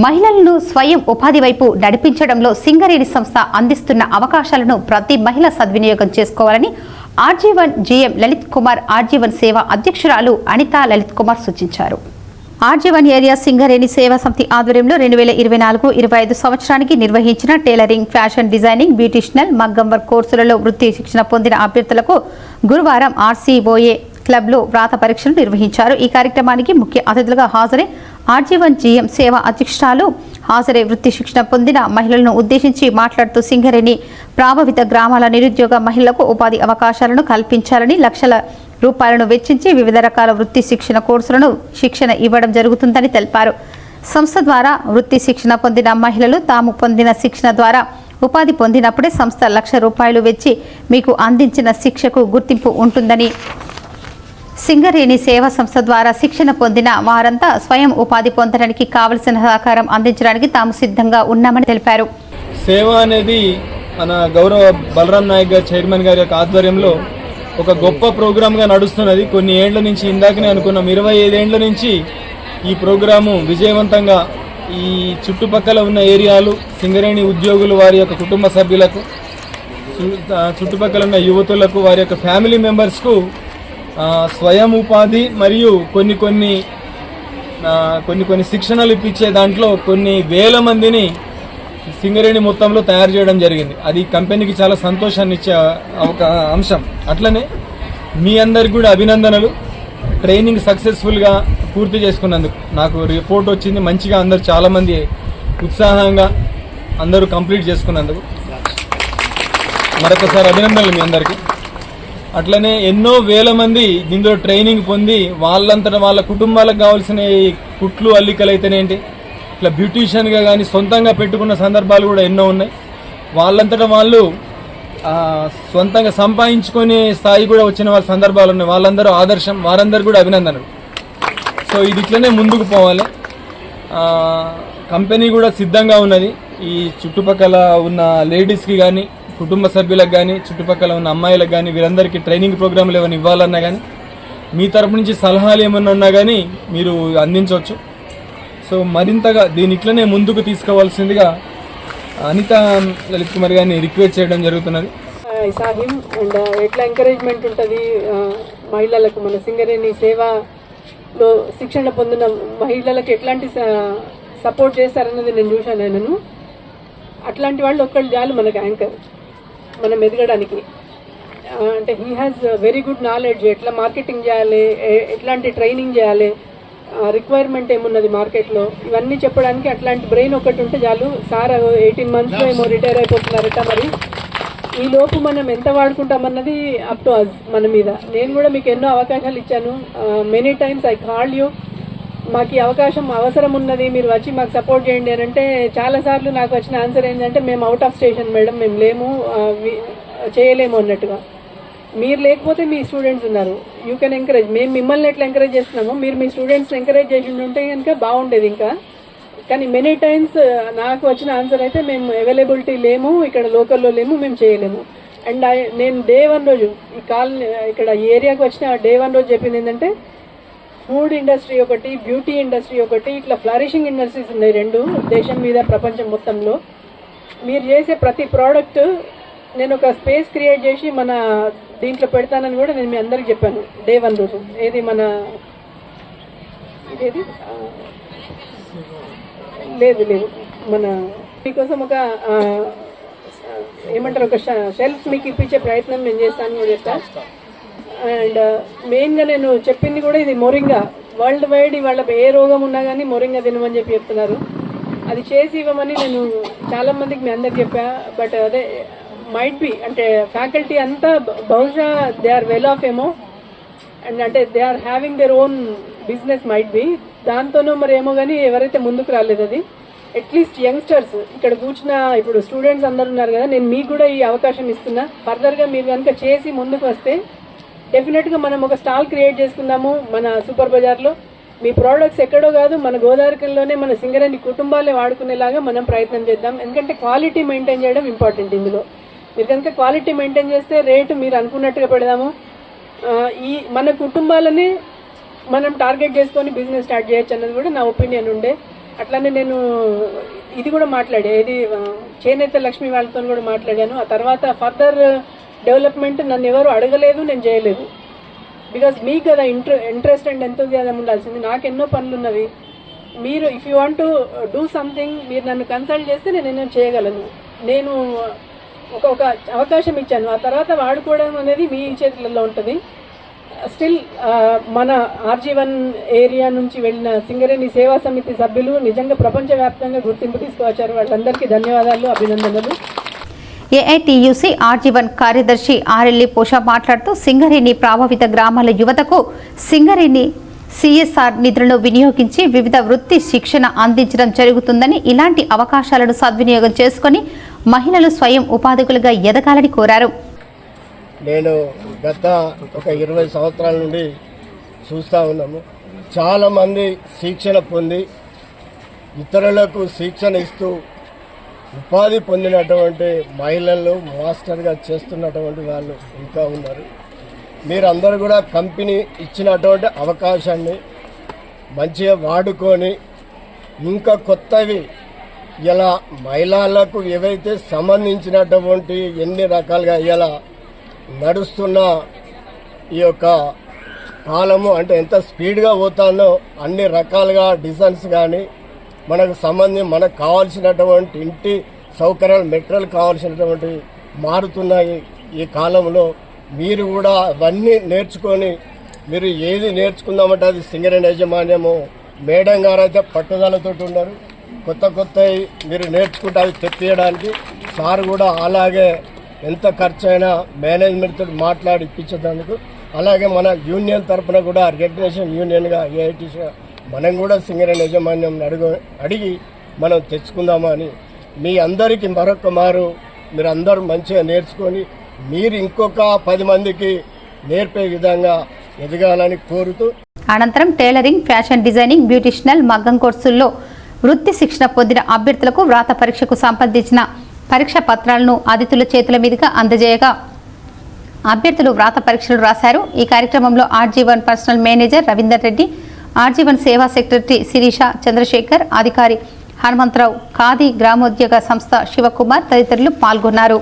మహిళలను స్వయం ఉపాధి వైపు నడిపించడంలో సింగరేణి సంస్థ అందిస్తున్న అవకాశాలను ప్రతి మహిళ సద్వినియోగం చేసుకోవాలని R G one GM Lalit Kumar R G one సేవ అధ్యక్షురాలు అనితా లలిత్ కుమార్ సూచించారు. ఆర్జీవన్ ఏరియా సింగరేణి సేవా సమితి ఆధ్వర్యంలో రెండు వేల ఇరవై నాలుగు ఇరవై ఐదు సంవత్సరానికి నిర్వహించిన టైలరింగ్ ఫ్యాషన్ డిజైనింగ్ బ్యూటిషనల్ మగ్గం వర్క్ కోర్సులలో వృత్తి శిక్షణ పొందిన అభ్యర్థులకు గురువారం ఆర్సీఓఏ క్లబ్లో వ్రాత పరీక్షలు నిర్వహించారు. ఈ కార్యక్రమానికి ముఖ్య అతిథులుగా హాజరై ఆర్జీవన్ జీఎం సేవ అధ్యక్షురాలు. హాజరై వృత్తి శిక్షణ పొందిన మహిళలను ఉద్దేశించి మాట్లాడుతూ సింగరేణి ప్రభావిత గ్రామాల నిరుద్యోగ మహిళలకు ఉపాధి అవకాశాలను కల్పించాలని లక్షల రూపాయలను వెచ్చించి వివిధ రకాల వృత్తి శిక్షణ కోర్సులను శిక్షణ ఇవ్వడం జరుగుతుందని తెలిపారు. సంస్థ ద్వారా వృత్తి శిక్షణ పొందిన మహిళలు తాము పొందిన శిక్షణ ద్వారా ఉపాధి పొందినప్పుడే సంస్థ లక్ష రూపాయలు వెచ్చి మీకు అందించిన శిక్షకు గుర్తింపు ఉంటుందని సింగరేణి సేవా సంస్థ ద్వారా శిక్షణ పొందిన వారంతా స్వయం ఉపాధి పొందడానికి కావలసిన సహకారం అందించడానికి తాము సిద్ధంగా ఉన్నామని తెలిపారు. సేవ అనేది మన గౌరవ బలరాం నాయక్ గారు చైర్మన్ గారి యొక్క ఆధ్వర్యంలో ఒక గొప్ప ప్రోగ్రామ్గా నడుస్తున్నది. కొన్ని ఏండ్ల నుంచి ఇందాకనే అనుకున్నాం. ఇరవై ఐదేండ్ల నుంచి ఈ ప్రోగ్రాము విజయవంతంగా ఈ చుట్టుపక్కల ఉన్న ఏరియాలు సింగరేణి ఉద్యోగులు వారి యొక్క కుటుంబ సభ్యులకు చుట్టుపక్కల ఉన్న యువతులకు వారి యొక్క ఫ్యామిలీ మెంబర్స్కు స్వయం ఉపాధి మరియు కొన్ని కొన్ని కొన్ని కొన్ని శిక్షణలు ఇప్పించే దాంట్లో కొన్ని వేల మందిని సింగరేణి మొత్తంలో తయారు చేయడం జరిగింది. అది కంపెనీకి చాలా సంతోషాన్ని ఇచ్చే ఒక అంశం. అట్లనే మీ అందరికి కూడా అభినందనలు. ట్రైనింగ్ సక్సెస్ఫుల్గా పూర్తి చేసుకున్నందుకు. నాకు రిపోర్ట్ వచ్చింది మంచిగా అందరు చాలామంది ఉత్సాహంగా అందరూ కంప్లీట్ చేసుకున్నందుకు. మరొకసారి అభినందనలు మీ అందరికీ. అట్లనే ఎన్నో వేల మంది దీంట్లో ట్రైనింగ్ పొంది వాళ్ళంతట వాళ్ళ కుటుంబాలకు కావాల్సిన కుట్లు అల్లికలు అయితేనేంటి ఇట్లా బ్యూటీషియన్గా కానీ సొంతంగా పెట్టుకున్న సందర్భాలు కూడా ఎన్నో ఉన్నాయి. వాళ్ళంతట వాళ్ళు సొంతంగా సంపాదించుకునే స్థాయి కూడా వచ్చిన వాళ్ళ సందర్భాలు ఉన్నాయి. వాళ్ళందరూ ఆదర్శం వారందరూ కూడా అభినందనలు. సో ఇది ఇట్లనే ముందుకు పోవాలి. కంపెనీ కూడా సిద్ధంగా ఉన్నది. ఈ చుట్టుపక్కల ఉన్న లేడీస్కి కానీ కుటుంబ సభ్యులకు కానీ చుట్టుపక్కల ఉన్న అమ్మాయిలకు కానీ వీరందరికీ ట్రైనింగ్ ప్రోగ్రాంలు ఏమైనా ఇవ్వాలన్నా కానీ మీ తరపు నుంచి సలహాలు ఏమన్నా ఉన్నా కానీ మీరు అందించవచ్చు. సో మరింతగా దీని ఇట్లనే ముందుకు తీసుకోవాల్సిందిగా అనిత లలిత్ కుమార్ గారిని రిక్వెస్ట్ చేయడం జరుగుతున్నది. సాహిం అండ్ ఎట్లా ఎంకరేజ్మెంట్ ఉంటుంది? మహిళలకు మన సింగరేణి సేవలో శిక్షణ పొందిన మహిళలకు ఎట్లాంటి సపోర్ట్ చేస్తారన్నది నేను చూశాను నేను అట్లాంటి వాళ్ళు ఒక్కళ్ళు చాలు మనకు యాంకర్ మనం ఎదగడానికి. అంటే he has very good knowledge ఎట్లా మార్కెటింగ్ చేయాలి? ఎట్లాంటి ట్రైనింగ్ చేయాలి? రిక్వైర్మెంట్ ఏమున్నది మార్కెట్లో ఇవన్నీ చెప్పడానికి అట్లాంటి బ్రెయిన్ ఒకటి ఉంటే చాలు. సార్ ఎయిటీన్ మంత్స్లో ఏమో రిటైర్ అయిపోతున్నారట మరి. ఈ లోపు మనం ఎంత వాడుకుంటామన్నది అప్ టు అస్ మన మీద. నేను కూడా మీకు ఎన్నో అవకాశాలు ఇచ్చాను. Many times I call you మాకు ఈ అవకాశం అవసరం ఉన్నది మీరు వచ్చి మాకు సపోర్ట్ చేయండి అని అంటే చాలాసార్లు నాకు వచ్చిన ఆన్సర్ ఏంటంటే మేము అవుట్ ఆఫ్ స్టేషన్ మేడం మేము లేము చేయలేము అన్నట్టుగా. మీరు లేకపోతే మీ స్టూడెంట్స్ ఉన్నారు. యూ కెన్ ఎంకరేజ్ మేము మిమ్మల్ని ఎట్లా ఎంకరేజ్ చేస్తున్నాము మీరు మీ స్టూడెంట్స్ని ఎంకరేజ్ చేసి ఉంటే కనుక బాగుండేది ఇంకా. కానీ మెనీ టైమ్స్ నాకు వచ్చిన ఆన్సర్ అయితే మేము అవైలబిలిటీ లేము ఇక్కడ లోకల్లో లేము మేము చేయలేము. అండ్ నేను డే వన్ రోజు ఈ కాల్ ఇక్కడ ఈ ఏరియాకి వచ్చిన డే వన్ రోజు చెప్పింది ఏంటంటే ఫుడ్ ఇండస్ట్రీ ఒకటి బ్యూటీ ఇండస్ట్రీ ఒకటి ఇట్లా ఫ్లరిషింగ్ ఇండస్ట్రీస్ ఉన్నాయి రెండు దేశం మీద ప్రపంచం మొత్తంలో. మీరు చేసే ప్రతి ప్రోడక్ట్ నేను ఒక స్పేస్ క్రియేట్ చేసి మన దీంట్లో పెడతానని కూడా నేను మీ అందరికి చెప్పాను డే వన్ రోజు. ఏది మన ఏది లేదు లేదు. మన మీకోసం ఒక ఏమంటారు ఒక షెల్ఫ్ మీకు ఇప్పించే ప్రయత్నం నేను చేస్తాను కూడా అండ్ మెయిన్గా నేను చెప్పింది కూడా ఇది మొరింగా. వరల్డ్ వైడ్ ఇవాళ ఏ రోగం ఉన్నా కానీ మొరింగా తినమని చెప్పి చెప్తున్నారు. అది చేసి ఇవ్వమని నేను చాలా మందికి మీ అందరికి చెప్పా. బట్ అదే మైట్ బి అంటే ఫ్యాకల్టీ అంతా బహుశా దే ఆర్ వెల్ ఆఫ్ ఏమో. అండ్ అంటే they are having their own business might be దాంతోనో మరి ఏమో కానీ ఎవరైతే ముందుకు రాలేదు అది. అట్లీస్ట్ యంగ్స్టర్స్ ఇక్కడ కూర్చున్న ఇప్పుడు స్టూడెంట్స్ అందరు ఉన్నారు కదా నేను మీకు కూడా ఈ అవకాశం ఇస్తున్నా. ఫర్దర్గా మీరు కనుక చేసి ముందుకు వస్తే డెఫినెట్గా మనం ఒక స్టాల్ క్రియేట్ చేసుకుందాము మన సూపర్ బజార్లో మీ ప్రోడక్ట్స్ ఎక్కడో కాదు మన గోదావరికంలోనే మన సింగరేణి కుటుంబాలే వాడుకునేలాగా మనం ప్రయత్నం చేద్దాం. ఎందుకంటే క్వాలిటీ మెయింటైన్ చేయడం ఇంపార్టెంట్ ఇందులో. మీరు కనుక క్వాలిటీ మెయింటైన్ చేస్తే రేటు మీరు అనుకున్నట్టుగా పెడదాము. ఈ మన కుటుంబాలని మనం టార్గెట్ చేసుకొని బిజినెస్ స్టార్ట్ చేయొచ్చు అన్నది కూడా నా ఒపీనియన్ ఉండే. అట్లానే నేను ఇది కూడా మాట్లాడే ఇది చేనేత లక్ష్మి వాళ్ళతో కూడా మాట్లాడాను. ఆ తర్వాత ఫర్దర్ డెవలప్మెంట్ నన్ను ఎవరు అడగలేదు నేను చేయలేదు. బికాజ్ మీకు కదా ఇంట్రె ఇంట్రెస్ట్ అండ్ ఎంతోజియాజం ఉండాల్సింది. నాకు ఎన్నో పనులు ఉన్నవి. మీరు if you want to do something మీరు నన్ను కన్సల్ట్ చేస్తే నేను ఏమైనా చేయగలను. నేను ఒక ఒక అవకాశం ఇచ్చాను. ఆ తర్వాత వాడుకోవడం అనేది మీ చేతులలో ఉంటుంది. స్టిల్ మన ఆర్జీవన్ ఏరియా నుంచి వెళ్ళిన సింగరేణి సేవా సమితి సభ్యులు నిజంగా ప్రపంచవ్యాప్తంగా గుర్తింపు తీసుకువచ్చారు. వాళ్ళందరికీ ధన్యవాదాలు అభినందనలు. ఏఐటీయూసీ ఆర్జీవన్ కార్యదర్శి ఆర్ఎల్లి పోషా మాట్లాడుతూ సింగరేణి ప్రభావిత గ్రామాల యువతకు సింగరేణి సిఎస్ఆర్ నిధులను వినియోగించి వివిధ వృత్తి శిక్షణ అందించడం జరుగుతుందని ఇలాంటి అవకాశాలను సద్వినియోగం చేసుకొని మహిళలు స్వయం ఉపాధికులుగా ఎదగాలని కోరారు. నేను గత ఒక ఇరవై సంవత్సరాల నుండి చూస్తూ ఉన్నాము. చాలామంది శిక్షణ పొంది ఇతరులకు శిక్షణ ఇస్తూ ఉపాధి పొందినటువంటి మహిళలు మాస్టర్గా చేస్తున్నటువంటి వాళ్ళు ఇంకా ఉన్నారు. మీరందరూ కూడా కంపెనీ ఇచ్చినటువంటి అవకాశాన్ని మంచిగా వాడుకొని ఇంకా కొత్తవి ఇలా మహిళలకు ఏవైతే సంబంధించినటువంటి ఎన్ని రకాలుగా ఇలా నడుస్తున్న ఈ యొక్క కాలము అంటే ఎంత స్పీడ్గా పోతానో అన్ని రకాలుగా డిజైన్స్ కానీ మనకు సంబంధించి మనకు కావాల్సినటువంటి ఇంటి సౌకర్యాలు మెటీరియల్ కావాల్సినటువంటి మారుతున్నాయి ఈ కాలంలో. మీరు కూడా అవన్నీ నేర్చుకొని మీరు ఏది నేర్చుకుందామంటే అది సింగరేణి యాజమాన్యము మేడం గారు అయితే పట్టుదలతో ఉన్నారు. కొత్త కొత్తవి మీరు నేర్చుకుంటే అవి తెప్పియడానికి సార్ కూడా అలాగే ఎంత ఖర్చు అయినా మేనేజ్మెంట్తో మాట్లాడి ఇప్పించేందుకు అలాగే మన యూనియన్ తరపున కూడా రికగ్నేషన్ యూనియన్గా ఏఐటీసీగా మనం కూడా సింగరేణి యాజమాన్యం అడుగు అడిగి మనం తెచ్చుకుందామని మీ అందరికీ మరొక మారు మీరు అందరూ మంచిగా నేర్చుకొని మీరు ఇంకొక పది మందికి నేర్పే విధంగా ఎదగాలని కోరుతూ అనంతరం టైలరింగ్ ఫ్యాషన్ డిజైనింగ్ బ్యూటిషనల్ మగ్గం కోర్సుల్లో వృత్తి శిక్షణ పొందిన అభ్యర్థులకు వ్రాత పరీక్షకు సంబంధించిన పరీక్ష పత్రాలను అతిథుల చేతుల మీదుగా అందజేయగా అభ్యర్థులు వ్రాత పరీక్షలు రాశారు. ఈ కార్యక్రమంలో R G one personnel manager Ravinder Reddy R G one సేవా సెక్రటరీ శిరీష చంద్రశేఖర్ అధికారి హనుమంతరావు ఖాదీ గ్రామోద్యోగ సంస్థ శివకుమార్ తదితరులు పాల్గొన్నారు.